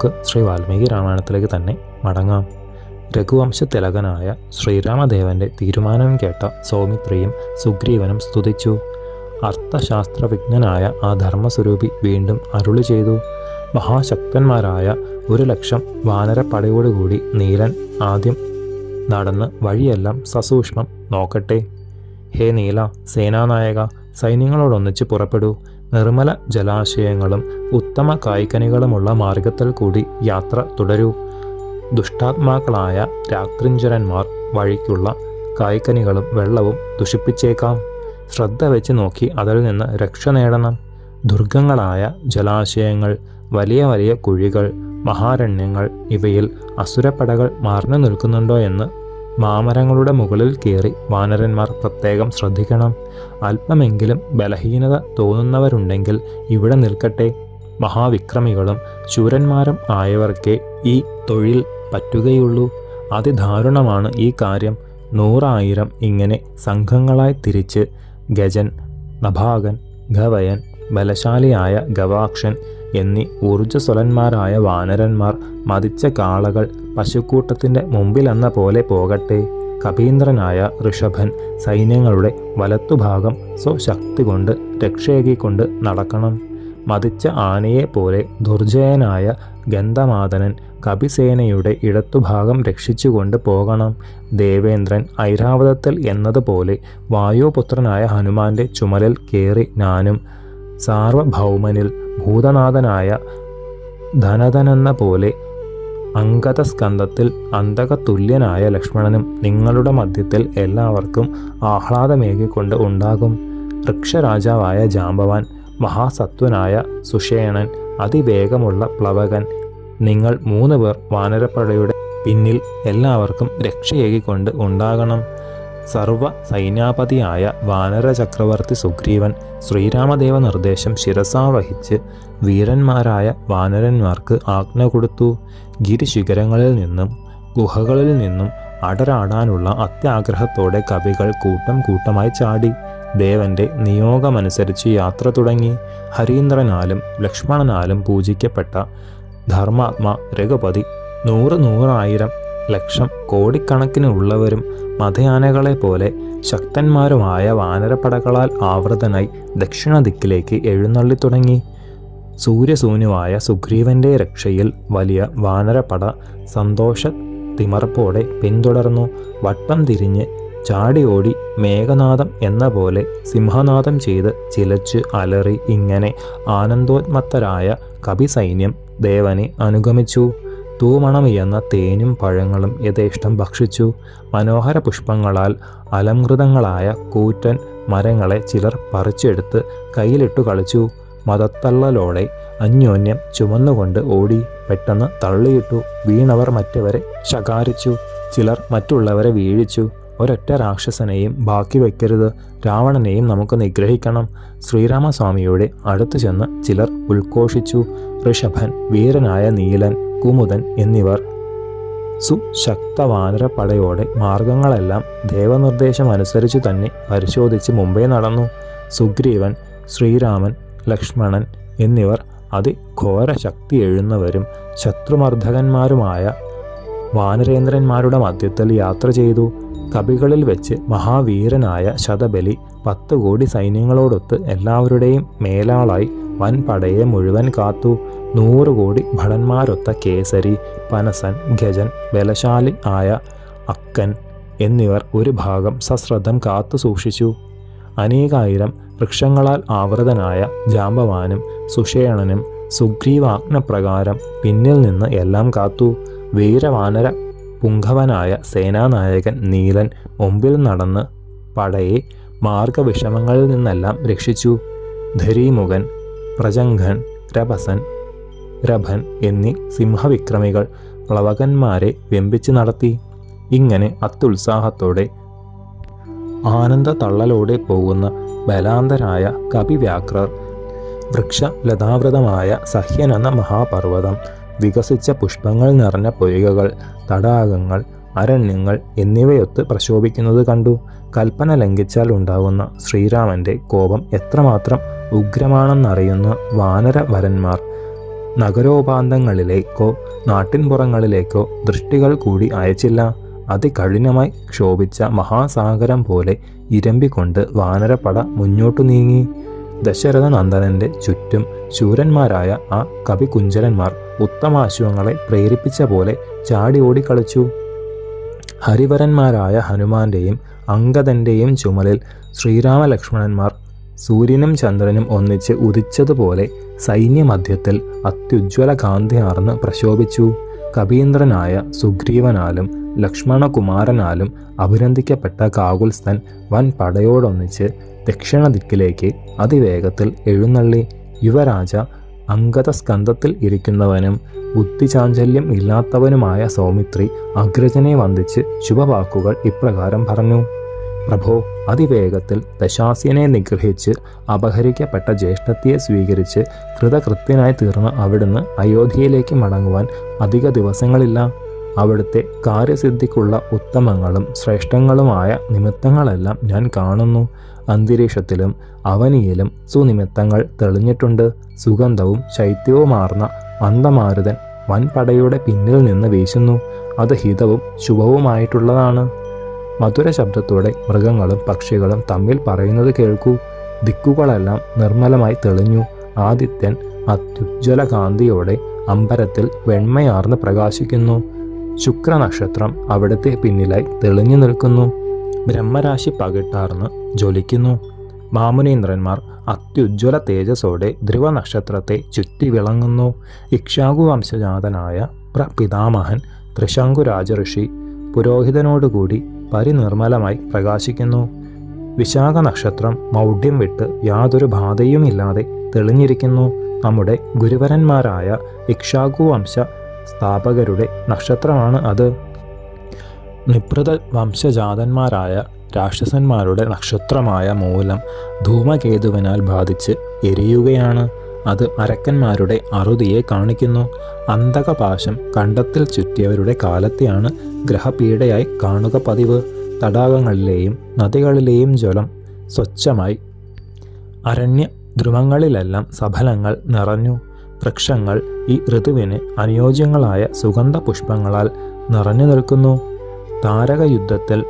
നമുക്ക് ശ്രീ വാൽമീകി രാമായണത്തിലേക്ക് തന്നെ മടങ്ങാം. രഘുവംശ തിലകനായ ശ്രീരാമദേവന്റെ തീരുമാനം കേട്ട സൗമിത്രിയും സുഗ്രീവനും സ്തുതിച്ചു. അർത്ഥശാസ്ത്ര അർത്ഥശാസ്ത്രവിജ്ഞനായ ആ ധർമ്മസ്വരൂപി വീണ്ടും അരുളി ചെയ്തു. മഹാശക്തന്മാരായ ഒരു ലക്ഷം വാനരപ്പടയോടുകൂടി നീലൻ ആദ്യം നടന്ന് വഴിയെല്ലാം സസൂക്ഷ്മം നോക്കട്ടെ. ഹേ നീല സേനാനായക സൈന്യങ്ങളോടൊന്നിച്ച് പുറപ്പെടൂ. നിർമ്മല ജലാശയങ്ങളും ഉത്തമ കായ്ക്കനികളുമുള്ള മാർഗത്തിൽ കൂടി യാത്ര തുടരൂ. ദുഷ്ടാത്മാക്കളായ രാത്രിഞ്ചരന്മാർ വഴിക്കുള്ള കായ്ക്കനികളും വെള്ളവും ദുഷിപ്പിച്ചേക്കാം. ശ്രദ്ധ വെച്ച് നോക്കി അതിൽ നിന്ന് രക്ഷ നേടണം. ദുർഗങ്ങളായ ജലാശയങ്ങൾ വലിയ വലിയ കുഴികൾ മഹാരണ്യങ്ങൾ ഇവയിൽ അസുരപ്പടകൾ മാർന്നു നിൽക്കുന്നുണ്ടോ എന്ന് മാമരങ്ങളുടെ മുകളിൽ കയറി വാനരന്മാർ പ്രത്യേകം ശ്രദ്ധിക്കണം. അല്പമെങ്കിലും ബലഹീനത തോന്നുന്നവരുണ്ടെങ്കിൽ ഇവിടെ നിൽക്കട്ടെ. മഹാവിക്രമികളും ശൂരന്മാരും ആയവർക്കേ ഈ തൊഴിൽ പറ്റുകയുള്ളൂ. അതിദാരുണമാണ് ഈ കാര്യം. നൂറായിരം ഇങ്ങനെ സംഘങ്ങളായി തിരിച്ച് ഗജൻ നഭാകൻ ഗവയൻ ബലശാലിയായ ഗവാക്ഷൻ എന്നീ ഊർജസ്വലന്മാരായ വാനരന്മാർ മതിച്ച കാളകൾ പശുക്കൂട്ടത്തിന്റെ മുമ്പിലെന്ന പോലെ പോകട്ടെ. കപീന്ദ്രനായ ഋഷഭൻ സൈന്യങ്ങളുടെ വലത്തുഭാഗം സ്വശക്തി കൊണ്ട് രക്ഷയേകിക്കൊണ്ട് നടക്കണം. മതിച്ച ആനയെ പോലെ ദുർജയനായ ഗന്ധമാതനൻ കപിസേനയുടെ ഇടത്തുഭാഗം രക്ഷിച്ചുകൊണ്ട് പോകണം. ദേവേന്ദ്രൻ ഐരാവതത്തിൽ എന്നതുപോലെ വായുപുത്രനായ ഹനുമാന്റെ ചുമലിൽ കയറി ഞാനും സാർവഭൗമനിൽ ഭൂതനാഥനായ ധനധനെന്ന പോലെ അങ്കതസ്കന്ധത്തിൽ അന്തകതുല്യനായ ലക്ഷ്മണനും നിങ്ങളുടെ മധ്യത്തിൽ എല്ലാവർക്കും ആഹ്ലാദമേകിക്കൊണ്ട് ഉണ്ടാകും. വൃക്ഷരാജാവായ ജാമ്പവാൻ മഹാസത്വനായ സുഷേണൻ അതിവേഗമുള്ള പ്ലവകൻ നിങ്ങൾ മൂന്ന് പേർ വാനരപ്പടയുടെ പിന്നിൽ എല്ലാവർക്കും രക്ഷയേകിക്കൊണ്ട് ഉണ്ടാകണം. സർവ സൈന്യാപതിയായ വാനര ചക്രവർത്തി സുഗ്രീവൻ ശ്രീരാമദേവ നിർദ്ദേശം ശിരസാവഹിച്ച് വീരന്മാരായ വാനരന്മാർക്ക് ആജ്ഞ കൊടുത്തു. ഗിരിശിഖരങ്ങളിൽ നിന്നും ഗുഹകളിൽ നിന്നും അടരാടാനുള്ള അത്യാഗ്രഹത്തോടെ കവികൾ കൂട്ടം കൂട്ടമായി ചാടി. ദേവന്റെ നിയോഗമനുസരിച്ച് യാത്ര തുടങ്ങി. ഹരീന്ദ്രനാലും ലക്ഷ്മണനാലും പൂജിക്കപ്പെട്ട ധർമാത്മ രഘുപതി നൂറ് നൂറായിരം ലക്ഷം കോടിക്കണക്കിന് ഉള്ളവരും മതയാനകളെ പോലെ ശക്തന്മാരുമായ വാനരപ്പടകളാൽ ആവൃതനായി ദക്ഷിണ ദിക്കിലേക്ക് എഴുന്നള്ളി തുടങ്ങി. സൂര്യസൂനുവായ സുഗ്രീവന്റെ രക്ഷയിൽ വലിയ വാനരപ്പട സന്തോഷ തിമർപ്പോടെ പിന്തുടർന്നു. വട്ടം തിരിഞ്ഞ് ചാടി ഓടി മേഘനാഥം എന്ന പോലെ സിംഹനാഥം ചെയ്ത് ചിലച്ച് അലറി ഇങ്ങനെ ആനന്ദോത്മത്തരായ കവിസൈന്യം ദേവനെ അനുഗമിച്ചു. തൂമണമിയെന്ന തേനും പഴങ്ങളും യഥേഷ്ടം ഭക്ഷിച്ചു. മനോഹര പുഷ്പങ്ങളാൽ അലംകൃതങ്ങളായ കൂറ്റൻ മരങ്ങളെ ചിലർ പറിച്ചെടുത്ത് കയ്യിലിട്ടു കളിച്ചു. മതത്തള്ളലോടെ അന്യോന്യം ചുമന്നുകൊണ്ട് ഓടി പെട്ടെന്ന് തള്ളിയിട്ടു വീണവർ മറ്റവരെ ശകാരിച്ചു. ചിലർ മറ്റുള്ളവരെ വീഴിച്ചു. ഒരൊറ്റ രാക്ഷസനെയും ബാക്കി വയ്ക്കരുത് രാവണനെയും നമുക്ക് നിഗ്രഹിക്കണം. ശ്രീരാമസ്വാമിയുടെ അടുത്തു ചെന്ന് ചിലർ ഉദ്ഘോഷിച്ചു ഋഷഭൻ വീരനായ നീലൻ കുമുദൻ എന്നിവർ സുശക്ത വാനരപ്പടയോടെ മാർഗങ്ങളെല്ലാം ദേവനിർദ്ദേശം അനുസരിച്ചു തന്നെ പരിശോധിച്ച് മുമ്പേ നടന്നു. സുഗ്രീവൻ ശ്രീരാമൻ ലക്ഷ്മണൻ എന്നിവർ അതിഘോര ശക്തി എഴുന്നവരും ശത്രുമർദ്ദകന്മാരുമായ വാനരേന്ദ്രന്മാരുടെ മധ്യത്തിൽ യാത്ര ചെയ്തു. കവികളിൽ വെച്ച് മഹാവീരനായ ശതബലി പത്ത് കോടി സൈന്യങ്ങളോടൊത്ത് എല്ലാവരുടെയും മേലാളായി വൻപടയെ മുഴുവൻ കാത്തു. നൂറ് കോടി ഭടന്മാരൊത്ത കേസരി പനസൻ ഗജൻ ബലശാലി ആയ അക്കൻ എന്നിവർ ഒരു ഭാഗം സശ്രദ്ധം കാത്തു സൂക്ഷിച്ചു. അനേകായിരം വൃക്ഷങ്ങളാൽ ആവൃതനായ ജാമ്പവാനും സുഷേണനും സുഗ്രീവാജ്ഞപ്രകാരം പിന്നിൽ നിന്ന് എല്ലാം കാത്തു. വീരവാനര പുങ്കവനായ സേനാനായകൻ നീലൻ മുമ്പിൽ നടന്ന് പടയെ മാർഗവിഷമങ്ങളിൽ നിന്നെല്ലാം രക്ഷിച്ചു. ധരീമുഖൻ പ്രജംഘൻ രഭസൻ രഭൻ എന്നീ സിംഹവിക്രമികൾ പ്ലവകന്മാരെ വെമ്പിച്ച് നടത്തി. ഇങ്ങനെ അത്യുത്സാഹത്തോടെ ആനന്ദ തള്ളലോടെ പോകുന്ന ബലാന്തരായ കപിവ്യാക്രർ വൃക്ഷലതാവൃതമായ സഹ്യൻ എന്ന മഹാപർവതം വികസിച്ച പുഷ്പങ്ങൾ നിറഞ്ഞ പൊയ്കകൾ തടാകങ്ങൾ അരണ്യങ്ങൾ എന്നിവയൊത്ത് പ്രശോഭിക്കുന്നത് കണ്ടു. കൽപ്പന ലംഘിച്ചാൽ ഉണ്ടാകുന്ന ശ്രീരാമന്റെ കോപം എത്രമാത്രം ഉഗ്രമാണെന്നറിയുന്ന വാനര വരന്മാർ നഗരോപാന്തങ്ങളിലേക്കോ നാട്ടിൻപുറങ്ങളിലേക്കോ ദൃഷ്ടികൾ കൂടി അയച്ചില്ല. അതികഠിനമായി ക്ഷോഭിച്ച മഹാസാഗരം പോലെ ഇരമ്പിക്കൊണ്ട് വാനരപ്പട മുന്നോട്ടു നീങ്ങി. ദശരഥ നന്ദനന്റെ ചുറ്റും ശൂരന്മാരായ ആ കവികുഞ്ചരന്മാർ ഉത്തമാശുവങ്ങളെ പ്രേരിപ്പിച്ച പോലെ ചാടി ഓടിക്കളിച്ചു. ഹരിവരന്മാരായ ഹനുമാന്റെയും അങ്കദന്റെയും ചുമലിൽ ശ്രീരാമലക്ഷ്മണന്മാർ സൂര്യനും ചന്ദ്രനും ഒന്നിച്ച് ഉദിച്ചതുപോലെ സൈന്യമധ്യത്തിൽ അത്യുജ്വല കാന്തിയാർന്ന് പ്രശോഭിച്ചു. കവീന്ദ്രനായ സുഗ്രീവനാലും ലക്ഷ്മണകുമാരനാലും അഭിനന്ദിക്കപ്പെട്ട കാകുൽസ്ഥൻ വൻ പടയോടൊന്നിച്ച് ദക്ഷിണ ദിക്കിലേക്ക് അതിവേഗത്തിൽ എഴുന്നള്ളി. യുവരാജ അങ്കതസ്കന്ധത്തിൽ ഇരിക്കുന്നവനും ബുദ്ധിചാഞ്ചല്യം ഇല്ലാത്തവനുമായ സൗമിത്രി അഗ്രജനെ വന്ദിച്ച് ശുഭവാക്കുകൾ ഇപ്രകാരം പറഞ്ഞു. പ്രഭോ അതിവേഗത്തിൽ ദശാസ്യനെ നിഗ്രഹിച്ച് അപഹരിക്കപ്പെട്ട ജ്യേഷ്ഠത്തിയെ സ്വീകരിച്ച് കൃതകൃത്യനായി തീർന്ന അവിടുന്ന് അയോധ്യയിലേക്ക് മടങ്ങുവാൻ അധിക ദിവസങ്ങളില്ല. അവിടുത്തെ കാര്യസിദ്ധിക്കുള്ള ഉത്തമങ്ങളും ശ്രേഷ്ഠങ്ങളുമായ നിമിത്തങ്ങളെല്ലാം ഞാൻ കാണുന്നു. അന്തരീക്ഷത്തിലും അവനിയിലും സുനിമിത്തങ്ങൾ തെളിഞ്ഞിട്ടുണ്ട്. സുഗന്ധവും ശൈത്യവുമാർന്ന അന്തമാരുതൻ വൻപടയുടെ പിന്നിൽ നിന്ന് വീശുന്നു. അത് ഹിതവും ശുഭവുമായിട്ടുള്ളതാണ്. മധുര ശബ്ദത്തോടെ മൃഗങ്ങളും പക്ഷികളും തമ്മിൽ പറയുന്നത് കേൾക്കൂ. ദിക്കുകളെല്ലാം നിർമ്മലമായി തെളിഞ്ഞു. ആദിത്യൻ അത്യുജ്വല കാന്തിയോടെ അമ്പരത്തിൽ വെണ്മയാർന്ന് പ്രകാശിക്കുന്നു. ശുക്രനക്ഷത്രം അവിടുത്തെ പിന്നിലായി തെളിഞ്ഞു നിൽക്കുന്നു. ബ്രഹ്മരാശി പകിട്ടാർന്ന് ജ്വലിക്കുന്നു. മാമുനീന്ദ്രന്മാർ അത്യുജ്വല തേജസ്സോടെ ധ്രുവ നക്ഷത്രത്തെ ചുറ്റി വിളങ്ങുന്നു. ഇക്ഷാകു വംശജാതനായ പ്രപിതാമഹൻ ത്രിശങ്കു രാജഋഷി പുരോഹിതനോടുകൂടി പരിനിർമ്മലമായി പ്രകാശിക്കുന്നു. വിശാഖ നക്ഷത്രം മൗഢ്യം വിട്ട് യാതൊരു ബാധയുമില്ലാതെ തെളിഞ്ഞിരിക്കുന്നു. നമ്മുടെ ഗുരുവരന്മാരായ ഇക്ഷാകു വംശ സ്ഥാപകരുടെ നക്ഷത്രമാണ് അത്. നിഭൃത വംശജാതന്മാരായ രാക്ഷസന്മാരുടെ നക്ഷത്രമായ മൂലം ധൂമകേതുവിനാൽ ബാധിച്ച് എരിയുകയാണ്. അത് അരക്കന്മാരുടെ അറുതിയെ കാണിക്കുന്നു. അന്തകപാശം കണ്ടത്തിൽ ചുറ്റിയവരുടെ കാലത്തെയാണ് ഗ്രഹപീഡയായി കാണുക പതിവ്. തടാകങ്ങളിലെയും നദികളിലെയും ജലം സ്വച്ഛമായി. അരണ്യ ധ്രുവങ്ങളിലെല്ലാം സഫലങ്ങൾ നിറഞ്ഞു. വൃക്ഷങ്ങൾ ഈ ഋതുവിന് അനുയോജ്യങ്ങളായ സുഗന്ധ പുഷ്പങ്ങളാൽ നിറഞ്ഞു നിൽക്കുന്നു. താരകയുദ്ധത്തിൽ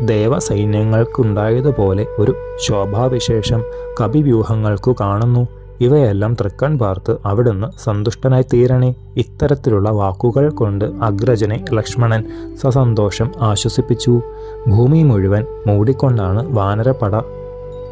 ദേവസൈന്യങ്ങൾക്കുണ്ടായതുപോലെ ഒരു ശോഭാവിശേഷം കവിവ്യൂഹങ്ങൾക്കു കാണുന്നു. ഇവയെല്ലാം തൃക്കൺ പാർത്ത് അവിടുന്ന് സന്തുഷ്ടനായി തീരണേ. ഇത്തരത്തിലുള്ള വാക്കുകൾ കൊണ്ട് അഗ്രജനെ ലക്ഷ്മണൻ സസന്തോഷം ആശ്വസിപ്പിച്ചു. ഭൂമി മുഴുവൻ മൂടിക്കൊണ്ടാണ് വാനരപ്പട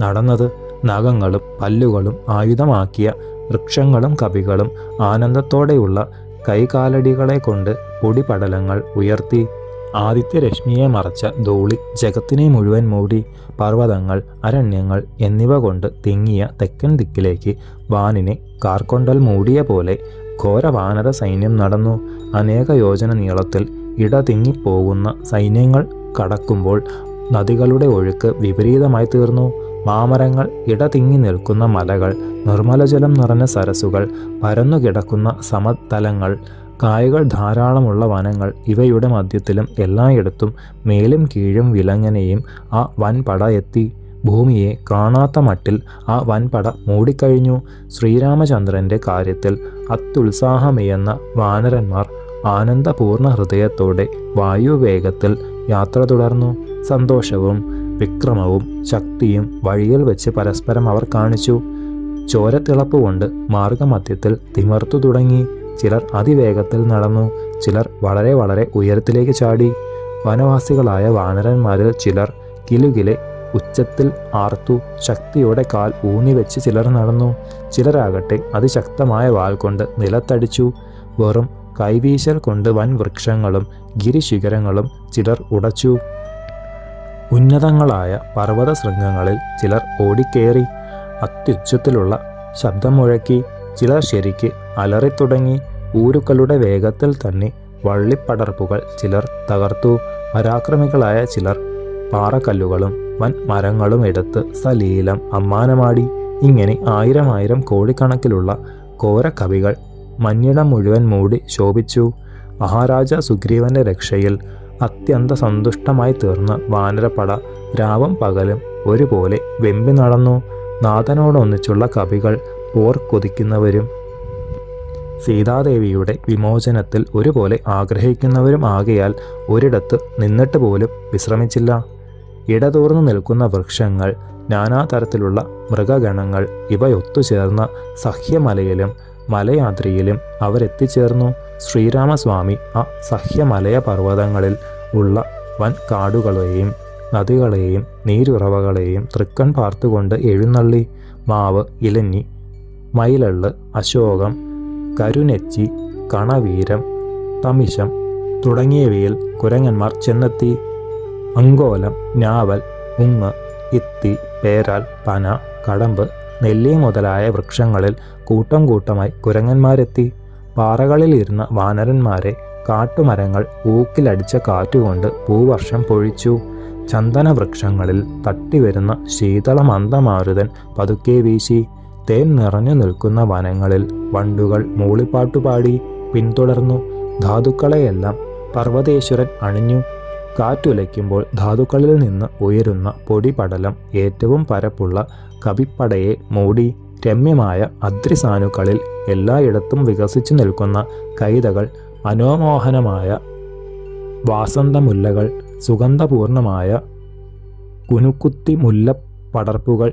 നടന്നത്. നഖങ്ങളും പല്ലുകളും ആയുധമാക്കിയ വൃക്ഷങ്ങളും കവികളും ആനന്ദത്തോടെയുള്ള കൈകാലടികളെ കൊണ്ട് പൊടിപടലങ്ങൾ ഉയർത്തി. ആദിത്യരശ്മിയെ മറച്ച ധൂളി ജഗത്തിനെ മുഴുവൻ മൂടി പർവതങ്ങൾ അരണ്യങ്ങൾ എന്നിവ കൊണ്ട് തിങ്ങിയ തെക്കൻ ദിക്കിലേക്ക് വാനിനെ കാർക്കൊണ്ടൽ മൂടിയ പോലെ ഘോരവാനര സൈന്യം നടന്നു. അനേക യോജന നീളത്തിൽ ഇടതിങ്ങിപ്പോകുന്ന സൈന്യങ്ങൾ കടക്കുമ്പോൾ നദികളുടെ ഒഴുക്ക് വിപരീതമായി തീർന്നു. മാമരങ്ങൾ ഇടതിങ്ങി നിൽക്കുന്ന മലകൾ നിർമ്മലജലം നിറഞ്ഞ സരസുകൾ പരന്നുകിടക്കുന്ന സമതലങ്ങൾ കായകൾ ധാരാളമുള്ള വനങ്ങൾ ഇവയുടെ മധ്യത്തിലും എല്ലായിടത്തും മേലും കീഴും വിലങ്ങനെയും ആ വൻപട എത്തി. ഭൂമിയെ കാണാത്ത മട്ടിൽ ആ വൻപട മൂടിക്കഴിഞ്ഞു. ശ്രീരാമചന്ദ്രന്റെ കാര്യത്തിൽ അത്യുത്സാഹമിയെന്ന വാനരന്മാർ ആനന്ദപൂർണ ഹൃദയത്തോടെ വായുവേഗത്തിൽ യാത്ര തുടർന്നു. സന്തോഷവും വിക്രമവും ശക്തിയും വഴിയിൽ വെച്ച് പരസ്പരം അവർ കാണിച്ചു. ചോരത്തിളപ്പ് കൊണ്ട് മാർഗമധ്യത്തിൽ തിമർത്തു തുടങ്ങി. ചിലർ അതിവേഗത്തിൽ നടന്നു ചിലർ വളരെ വളരെ ഉയരത്തിലേക്ക് ചാടി. വനവാസികളായ വാനരന്മാരിൽ ചിലർ കിലുകിലെ ഉച്ചത്തിൽ ആർത്തു ശക്തിയോടെ കാൽ ഊന്നിവെച്ച് ചിലർ നടന്നു. ചിലരാകട്ടെ അതിശക്തമായ വാൽ കൊണ്ട് നിലത്തടിച്ചു. വെറും കൈവീശൽ കൊണ്ട് വൻ വൃക്ഷങ്ങളും ഗിരിശിഖരങ്ങളും ചിലർ ഉടച്ചു. ഉന്നതങ്ങളായ പർവത ശൃംഗങ്ങളിൽ ചിലർ ഓടിക്കേറി. അത്യുച്ചത്തിലുള്ള ശബ്ദം മുഴക്കി. ചിലർ ശരിക്ക് അലറിത്തുടങ്ങി ഊരുക്കളുടെ വേഗത്തിൽ തന്നെ വള്ളിപ്പടർപ്പുകൾ ചിലർ തകർത്തു. പരാക്രമികളായ ചിലർ പാറക്കല്ലുകളും വൻ മരങ്ങളും എടുത്ത് സലീലം അമ്മാനമാടി. ഇങ്ങനെ ആയിരം ആയിരം കോടിക്കണക്കിലുള്ള കോരക്കവികൾ മഞ്ഞിടം മുഴുവൻ മൂടി ശോഭിച്ചു. മഹാരാജ സുഗ്രീവന്റെ രക്ഷയിൽ അത്യന്ത സന്തുഷ്ടമായി തീർന്ന വാനരപ്പട രാവും പകലും ഒരുപോലെ വെമ്പി നടന്നു. നാഥനോടൊന്നിച്ചുള്ള കവികൾ പോർ കൊതിക്കുന്നവരും സീതാദേവിയുടെ വിമോചനത്തിൽ ഒരുപോലെ ആഗ്രഹിക്കുന്നവരും ആകയാൽ ഒരിടത്ത് നിന്നിട്ട് പോലും വിശ്രമിച്ചില്ല. ഇടതൂർന്നു നിൽക്കുന്ന വൃക്ഷങ്ങൾ നാനാതരത്തിലുള്ള മൃഗഗണങ്ങൾ ഇവയൊത്തുചേർന്ന സഹ്യമലയിലും മലയാദ്രിയിലും അവരെത്തിച്ചേർന്നു. ശ്രീരാമസ്വാമി ആ സഹ്യമലയ പർവതങ്ങളിൽ ഉള്ള വൻ കാടുകളെയും നദികളെയും നീരുറവകളെയും തൃക്കൺ പാർത്തുകൊണ്ട് എഴുന്നള്ളി മാവ് ഇലഞ്ഞി മയിലള്ള് അശോകം കരുനെച്ചി കണവീരം തമിശം തുടങ്ങിയവയിൽ കുരങ്ങന്മാർ ചെന്നെത്തി. അങ്കോലം ഞാവൽ ഉങ്ങ് ഇത്തി പേരാൽ പന കടമ്പ് നെല്ലി മുതലായ വൃക്ഷങ്ങളിൽ കൂട്ടം കൂട്ടമായി കുരങ്ങന്മാരെത്തി. പാറകളിൽ ഇരുന്ന വാനരന്മാരെ കാട്ടുമരങ്ങൾ ഊക്കിലടിച്ച കാറ്റുകൊണ്ട് പൂവർഷം പൊഴിച്ചു. ചന്ദനവൃക്ഷങ്ങളിൽ തട്ടിവരുന്ന ശീതളമന്ദമാരുതൻ പതുക്കെ വീശി. തേൻ നിറഞ്ഞു നിൽക്കുന്ന വനങ്ങളിൽ വണ്ടുകൾ മൂളിപ്പാട്ടുപാടി പിന്തുടർന്നു. ധാതുക്കളെയെല്ലാം പർവതേശ്വരൻ അണിഞ്ഞു. കാറ്റുലയ്ക്കുമ്പോൾ ധാതുക്കളിൽ നിന്ന് ഉയരുന്ന പൊടിപടലം ഏറ്റവും പരപ്പുള്ള കവിപ്പടയെ മൂടി രമ്യമായ അദ്രിസാനുക്കളിൽ എല്ലായിടത്തും വികസിച്ചു നിൽക്കുന്ന കൈതകൾ മനോമോഹനമായ വാസന്തമുല്ലകൾ സുഗന്ധപൂർണമായ കുനുക്കുത്തി മുല്ലപ്പടർപ്പുകൾ